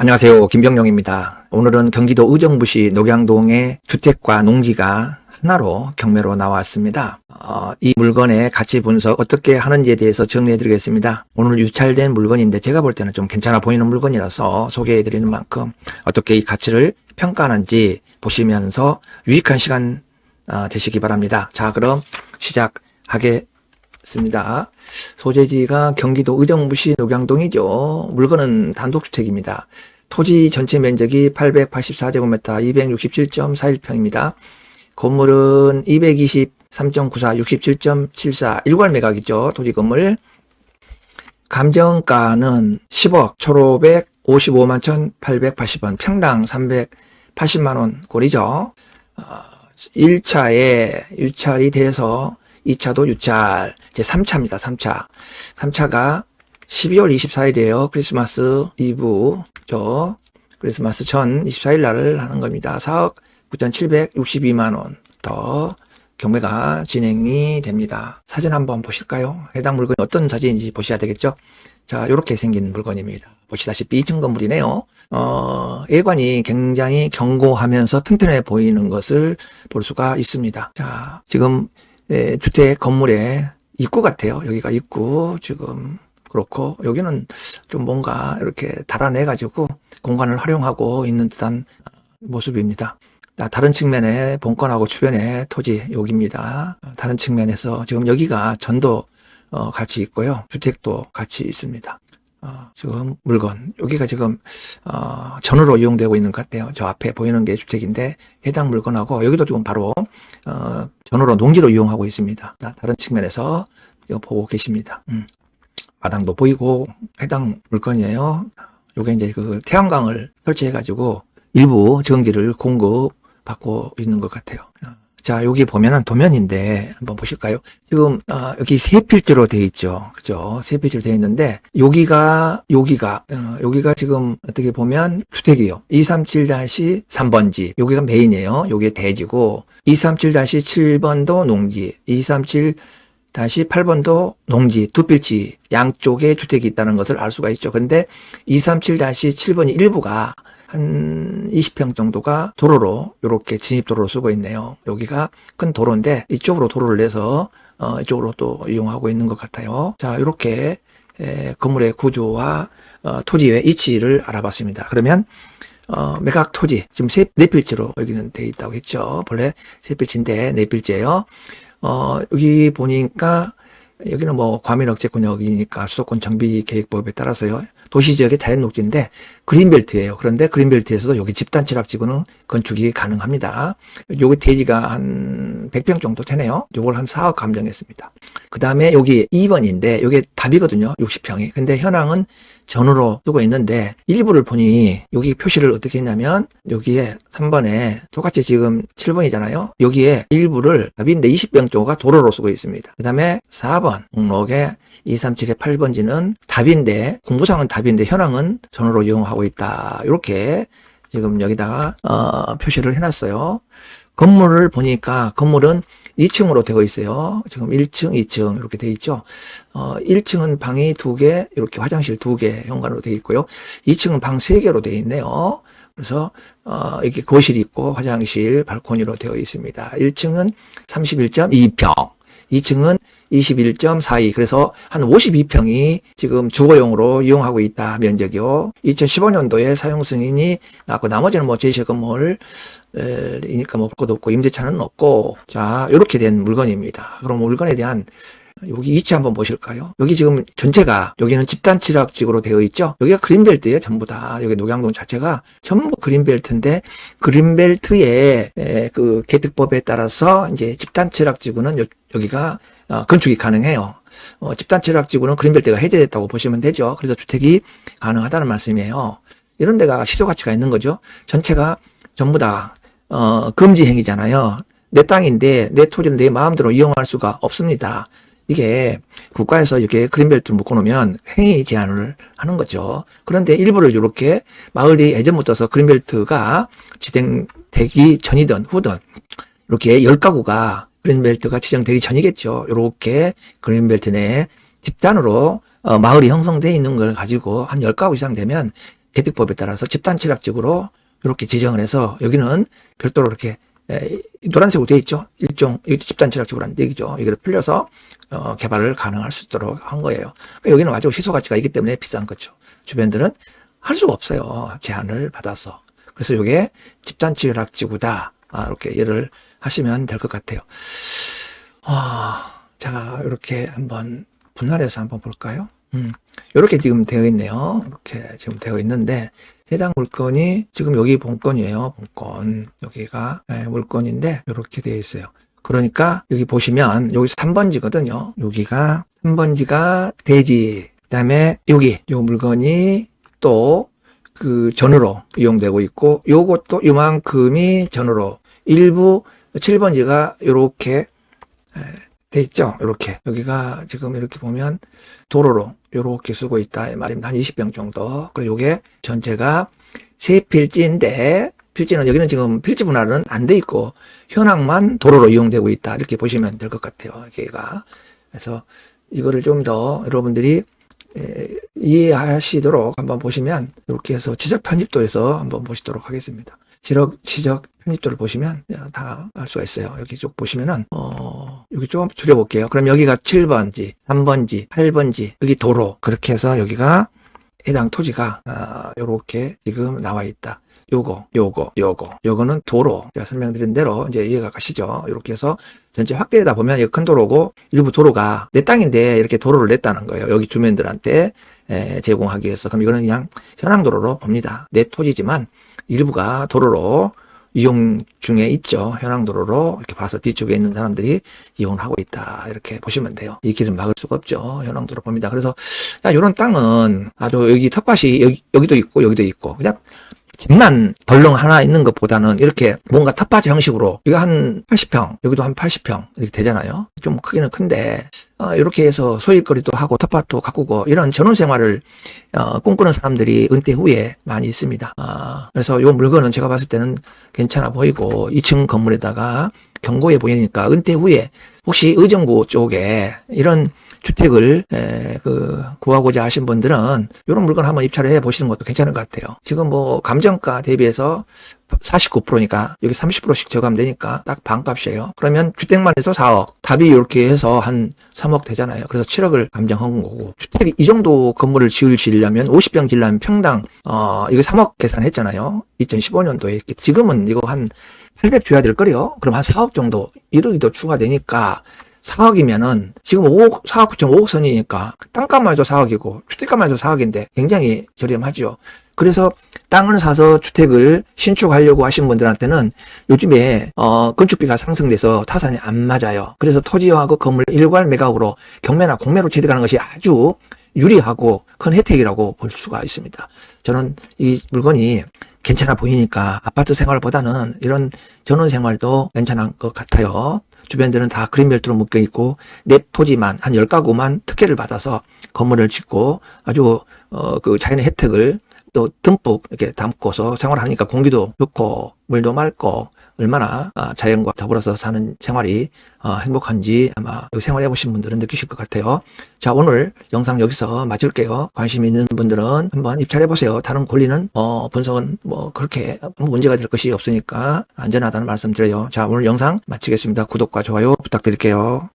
안녕하세요. 김병용입니다. 오늘은 경기도 의정부시 녹양동의 주택과 농지가 하나로 경매로 나왔습니다. 어, 이 물건의 가치 분석 어떻게 하는지에 대해서 정리해 드리겠습니다. 오늘 유찰된 물건인데 제가 볼 때는 좀 괜찮아 보이는 물건이라서 소개해 드리는 만큼 어떻게 이 가치를 평가하는지 보시면서 유익한 시간 어, 되시기 바랍니다. 자, 그럼 시작하겠 습니다. 소재지가 경기도 의정부시 녹양동이죠. 물건은 단독주택입니다. 토지 전체 면적이 884제곱미터 267.41평입니다. 건물은 223.94, 67.74, 일괄 매각이죠. 토지 건물. 감정가는 10억, 초로백 55만 1,880원, 평당 380만 원 꼴이죠. 어, 1차에 유찰이 돼서 2차도 유찰, 이제 3차입니다. 3차. 3차가 12월 24일이에요. 크리스마스 이브, 저, 크리스마스 전 24일 날을 하는 겁니다. 4억 9,762만 원 더 경매가 진행이 됩니다. 사진 한번 보실까요? 해당 물건이 어떤 사진인지 보셔야 되겠죠? 자, 이렇게 생긴 물건입니다. 보시다시피 2층 건물이네요. 어, 외관이 굉장히 견고하면서 튼튼해 보이는 것을 볼 수가 있습니다. 자, 지금 예, 주택 건물의 입구 같아요. 여기가 입구 지금 그렇고 여기는 좀 뭔가 이렇게 달아내 가지고 공간을 활용하고 있는 듯한 모습입니다. 자, 다른 측면에 본건하고 주변에 토지 여기입니다. 다른 측면에서 지금 여기가 전도 어, 같이 있고요. 주택도 같이 있습니다. 어, 지금 물건 여기가 지금 어, 전으로 이용되고 있는 것 같아요. 저 앞에 보이는 게 주택인데 해당 물건하고 여기도 지금 바로 어, 전으로 농지로 이용하고 있습니다. 자, 다른 측면에서 보고 계십니다. 음. 마당도 보이고 해당 물건이에요. 요게 이제 그 태양광을 설치해가지고 일부 전기를 공급받고 있는 것 같아요. 자, 여기 보면은 도면인데 한번 보실까요? 지금 어, 여기 세 필지로 되어 있죠. 그죠? 세 필지로 되어 있는데 여기가 여기가 어, 여기가 지금 어떻게 보면 주택이요. 237-3번지. 여기가 메인이에요. 여기가 대지고 237-7번도 농지. 237 다시 8번도 농지 두 필지 양쪽에 주택이 있다는 것을 알 수가 있죠. 근데 237-7번이 일부가 한 20평 정도가 도로로 이렇게 진입 도로로 쓰고 있네요. 여기가 큰 도로인데 이쪽으로 도로를 내서 어, 이쪽으로 또 이용하고 있는 것 같아요. 자, 이렇게 에, 건물의 구조와 어, 토지의 위치를 알아봤습니다. 그러면 어, 매각 토지 지금 세, 네 필지로 여기는 돼 있다고 했죠. 본래 세 필지인데 네 필지예요. 어, 여기 보니까 여기는 뭐 과밀 억제 권역이니까 수도권 정비 계획법에 따라서요. 도시 지역의 자연 녹지인데 그린벨트예요. 그런데 그린벨트에서도 여기 집단 취락지구는 건축이 가능합니다. 여기 대지가 한 100평 정도 되네요. 요걸 한 4억 감정했습니다. 그 다음에 여기 2번인데 여기 답이거든요. 60평이. 근데 현황은 전으로 쓰고 있는데 일부를 보니 여기 표시를 어떻게 했냐면 여기에 3번에 똑같이 지금 7번이잖아요. 여기에 일부를 답인데 20평 정도가 도로로 쓰고 있습니다. 그 다음에 4번 목록에 237의 8번지는 답인데 공부상은 답인데 현황은 전으로 이용하고 있다. 이렇게 지금 여기다가 어, 표시를 해놨어요. 건물을 보니까 건물은 2층으로 되어 있어요. 지금 1층, 2층 이렇게 되어 있죠. 어, 1층은 방이 2개, 이렇게 화장실 2개 현관으로 되어 있고요. 2층은 방 3개로 되어 있네요. 그래서 어, 이렇게 거실이 있고 화장실, 발코니로 되어 있습니다. 1층은 31.2평, 2층은 21.42 그래서 한 52평이 지금 주거용으로 이용하고 있다 면적이요. 2015년도에 사용 승인이 나고 나머지는 뭐 제시 건물 이니까 뭐 볼 것도 없고 임대차는 없고 자 이렇게 된 물건입니다. 그럼 물건에 대한 여기 위치 한번 보실까요? 여기 지금 전체가 여기는 집단 취락지구로 되어 있죠. 여기가 그린벨트예요, 전부 다. 여기 녹양동 자체가 전부 그린벨트인데 그린벨트의 그 개특법에 따라서 이제 집단 취락지구는 여기가 어, 건축이 가능해요. 어, 집단 취락지구는 그린벨트가 해제됐다고 보시면 되죠. 그래서 주택이 가능하다는 말씀이에요. 이런 데가 시도 가치가 있는 거죠. 전체가 전부 다 어, 금지 행위잖아요. 내 땅인데 내 토지를 내 마음대로 이용할 수가 없습니다. 이게 국가에서 이렇게 그린벨트를 묶어놓으면 행위 제한을 하는 거죠. 그런데 일부를 이렇게 마을이 예전부터서 그린벨트가 지정되기 전이든 후든 이렇게 열 가구가 그린벨트가 지정되기 전이겠죠. 이렇게 그린벨트 내에 집단으로 어, 마을이 형성되어 있는 걸 가지고 한 10가구 이상 되면 개특법에 따라서 집단 취락지구로 이렇게 지정을 해서 여기는 별도로 이렇게 에, 노란색으로 되어 있죠. 일종 집단 취락지구라는 얘기죠. 이걸 풀려서 어, 개발을 가능할 수 있도록 한 거예요. 그러니까 여기는 아주 희소 가치가 있기 때문에 비싼 거죠. 주변들은 할 수가 없어요. 제한을 받아서. 그래서 이게 집단 취락지구다. 아, 이렇게 이해를 하시면 될 것 같아요. 아, 자, 이렇게 한번 분할해서 한번 볼까요? 음, 이렇게 지금 되어 있네요. 이렇게 지금 되어 있는데 해당 물건이 지금 여기 본건이에요. 본건 여기가 네, 물건인데 이렇게 되어 있어요. 그러니까 여기 보시면 여기 3번지거든요. 여기가 3번지가 대지. 그다음에 여기 요 물건이 또 그 전으로 이용되고 있고 요것도 요만큼이 전으로 일부 7번지가 요렇게 돼 있죠. 이렇게 여기가 지금 이렇게 보면 도로로 요렇게 쓰고 있다 이 말입니다. 한 20병 정도. 그리고 요게 전체가 세 필지인데 필지는 여기는 지금 필지 분할은 안 돼 있고 현황만 도로로 이용되고 있다 이렇게 보시면 될 것 같아요. 여기가 그래서 이거를 좀 더 여러분들이 에, 이해하시도록 한번 보시면 이렇게 해서 지적 편집도에서 한번 보시도록 하겠습니다. 지적 지적 편집도를 보시면 다 알 수가 있어요. 여기 쭉 보시면은 어 여기 좀 줄여볼게요. 그럼 여기가 7번지, 3번지, 8번지 여기 도로 그렇게 해서 여기가 해당 토지가 아, 요렇게 지금 나와 있다. 요거, 요거, 요거, 요거는 도로. 제가 설명드린 대로 이제 이해가 가시죠. 이렇게 해서 전체 확대하다 보면 이거 큰 도로고 일부 도로가 내 땅인데 이렇게 도로를 냈다는 거예요. 여기 주민들한테 에, 제공하기 위해서. 그럼 이거는 그냥 현황 도로로 봅니다. 내 토지지만 일부가 도로로 이용 중에 있죠. 현황 도로로 이렇게 봐서 뒤쪽에 있는 사람들이 이용을 하고 있다. 이렇게 보시면 돼요. 이 길은 막을 수가 없죠. 현황 도로 봅니다. 그래서 야, 요런 땅은 아주 여기 텃밭이 여기, 여기도 있고 여기도 있고 그냥 집만 덜렁 하나 있는 것보다는 이렇게 뭔가 텃밭 형식으로 이거 한 80평 여기도 한 80평 이렇게 되잖아요. 좀 크기는 큰데 어, 이렇게 해서 소일거리도 하고 텃밭도 가꾸고 이런 전원 생활을 어, 꿈꾸는 사람들이 은퇴 후에 많이 있습니다. 아, 그래서 이 물건은 제가 봤을 때는 괜찮아 보이고 2층 건물에다가 견고해 보이니까 은퇴 후에 혹시 의정부 쪽에 이런 주택을 에, 그 구하고자 하신 분들은 이런 물건 한번 입찰을 해 보시는 것도 괜찮은 것 같아요. 지금 뭐 감정가 대비해서 49%니까 여기 30%씩 저감되니까 딱 반값이에요. 그러면 주택만 해서 4억, 답이 이렇게 해서 한 3억 되잖아요. 그래서 7억을 감정한 거고 주택 이 정도 건물을 지으려면 50평 지으려면 평당 어 이거 3억 계산했잖아요. 2015년도에 지금은 이거 한 800 줘야 될 거래요. 그럼 한 4억 정도 1억이 더 추가되니까 4억이면은 지금 5억, 4억 9.5억 선이니까 땅값만 해도 4억이고 주택값만 해도 4억인데 굉장히 저렴하죠. 그래서 땅을 사서 주택을 신축하려고 하신 분들한테는 요즘에 어 건축비가 상승돼서 타산이 안 맞아요. 그래서 토지와 그 건물 일괄 매각으로 경매나 공매로 취득하는 것이 아주 유리하고 큰 혜택이라고 볼 수가 있습니다. 저는 이 물건이 괜찮아 보이니까 아파트 생활보다는 이런 전원 생활도 괜찮은 것 같아요. 주변들은 다 그린벨트로 묶여 있고 내 토지만 한 10가구만 특혜를 받아서 건물을 짓고 아주 어 그 자연의 혜택을 또 듬뿍 이렇게 담고서 생활하니까 공기도 좋고 물도 맑고 얼마나 아, 자연과 더불어서 사는 생활이 어, 행복한지 아마 생활해 보신 분들은 느끼실 것 같아요. 자 오늘 영상 여기서 마칠게요. 관심 있는 분들은 한번 입찰해 보세요. 다른 권리는 어, 분석은 뭐 그렇게 문제가 될 것이 없으니까 안전하다는 말씀 드려요. 자 오늘 영상 마치겠습니다. 구독과 좋아요 부탁드릴게요.